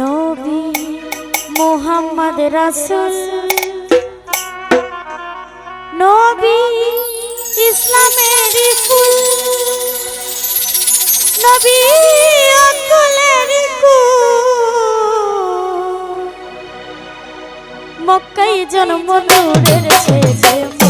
নবী মোহাম্মদ রাসুল। নবী ইসলামের কুল। নবী অকলের কুল। মক্কাই জন্ম নূরের ছেছে